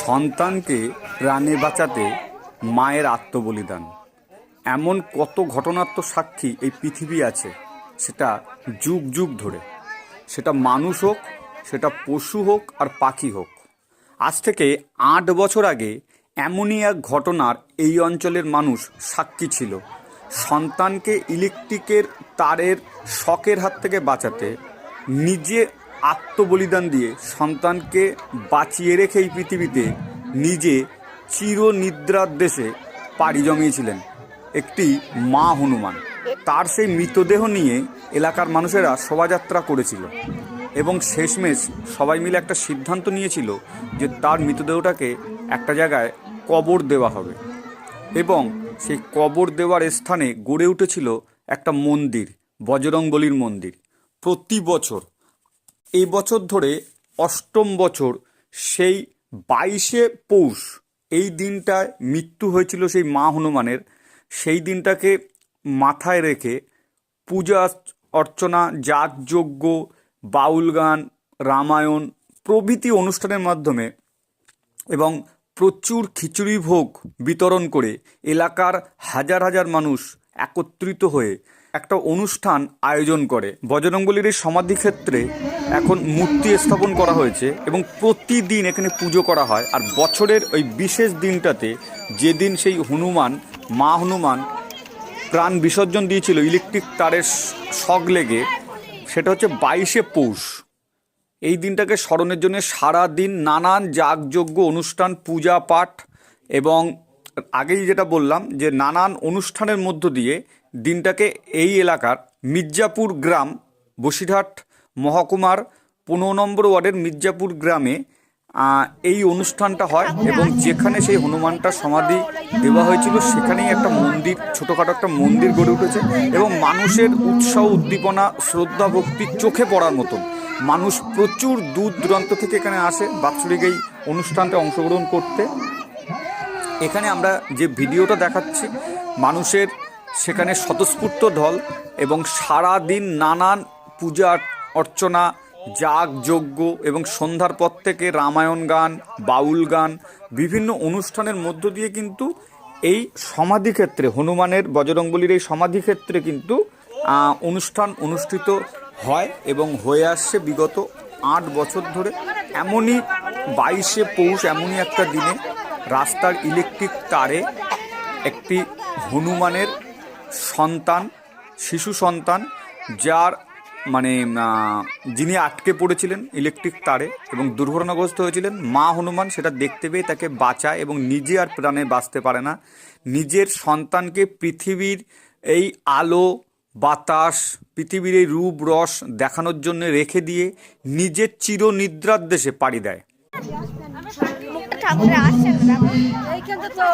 সন্তানকে প্রাণে বাঁচাতে মায়ের আত্মবলিদান। এমন কত ঘটনার তো সাক্ষী এই পৃথিবী আছে, সেটা যুগ যুগ ধরে। সেটা মানুষ হোক, সেটা পশু হোক আর পাখি হোক। আজ থেকে আট বছর আগে এমনই এক ঘটনার এই অঞ্চলের মানুষ সাক্ষী ছিল। সন্তানকে ইলেকট্রিকের তারের শখের হাত থেকে বাঁচাতে নিজে আত্মবলিদান দিয়ে সন্তানকে বাঁচিয়ে রেখে এই পৃথিবীতে নিজে চিরনিদ্রার দেশে পাড়ি জমিয়েছিলেন একটি মা হনুমান। তার সেই মৃতদেহ নিয়ে এলাকার মানুষেরা শোভাযাত্রা করেছিল এবং শেষমেশ সবাই মিলে একটা সিদ্ধান্ত নিয়েছিল যে তার মৃতদেহটাকে একটা জায়গায় কবর দেওয়া হবে এবং সেই কবর দেওয়ার স্থানে গড়ে উঠেছিল একটা মন্দির, বজরংবলির মন্দির। প্রতি বছর এই বছর ধরে অষ্টম বছর, সেই বাইশে পৌষ, এই দিনটায় মৃত্যু হয়েছিল সেই মা হনুমানের। সেই দিনটাকে মাথায় রেখে পূজা অর্চনা, যাগযজ্ঞ, বাউল গান, রামায়ণ প্রভৃতি অনুষ্ঠানের মাধ্যমে এবং প্রচুর খিচুড়ি ভোগ বিতরণ করে এলাকার হাজার হাজার মানুষ একত্রিত হয়ে একটা অনুষ্ঠান আয়োজন করে। বজরংবলির এই সমাধিক্ষেত্রে এখন মূর্তি স্থাপন করা হয়েছে এবং প্রতিদিন এখানে পুজো করা হয়। আর বছরের ওই বিশেষ দিনটাতে যেদিন সেই হনুমান, মা হনুমান প্রাণ বিসর্জন দিয়েছিল ইলেকট্রিক তারের শক লেগে, সেটা হচ্ছে বাইশে পৌষ। এই দিনটাকে স্মরণের জন্য সারা দিন নানান যাগযজ্ঞ অনুষ্ঠান, পূজা পাঠ এবং আগেই যেটা বললাম যে নানান অনুষ্ঠানের মধ্য দিয়ে দিনটাকে এই এলাকার মির্জাপুর গ্রাম, বসিরহাট মহকুমার পনেরো নম্বর ওয়ার্ডের মির্জাপুর গ্রামে এই অনুষ্ঠানটা হয় এবং যেখানে সেই হনুমানটা সমাধি দেওয়া হয়েছিল, সেখানেই একটা মন্দির, ছোটোখাটো একটা মন্দির গড়ে উঠেছে এবং মানুষের উৎসাহ, উদ্দীপনা, শ্রদ্ধা, ভক্তি চোখে পড়ার মতন। মানুষ প্রচুর দূর দূরান্ত থেকে এখানে আসে বাৎসরিক এই অনুষ্ঠানটা অংশগ্রহণ করতে। এখানে আমরা যে ভিডিওটা দেখাচ্ছি, মানুষের সেখানে স্বতঃস্ফূর্ত ঢল এবং সারা দিন নানান পূজা অর্চনা যাগ যজ্ঞ এবং সন্ধ্যার পর থেকে রামায়ণ গান, বাউল গান, বিভিন্ন অনুষ্ঠানের মধ্য দিয়ে কিন্তু এই সমাধিক্ষেত্রে, হনুমানের বজরংবলির এই সমাধিক্ষেত্রে কিন্তু অনুষ্ঠান অনুষ্ঠিত হয় এবং হয়ে আসছে বিগত আট বছর ধরে। এমনই বাইশে পৌষ, এমনই একটা দিনে রাস্তার ইলেকট্রিক তারে একটি হনুমানের সন্তান, শিশু সন্তান, যার মানে যিনি আটকে পড়েছিলেন ইলেকট্রিক তারে এবং দুর্ঘটনাগ্রস্ত হয়েছিলেন, মা হনুমান সেটা দেখতে পেয়ে তাকে বাঁচায় এবং নিজে আর প্রাণে বাঁচতে পারে না। নিজের সন্তানকে পৃথিবীর এই আলো, বাতাস, পৃথিবীর এই রূপ, রস দেখানোর জন্য রেখে দিয়ে নিজের চিরনিদ্রার দেশে পাড়ি দেয়। ঠাকুরে আসছেন না এইখানটা তো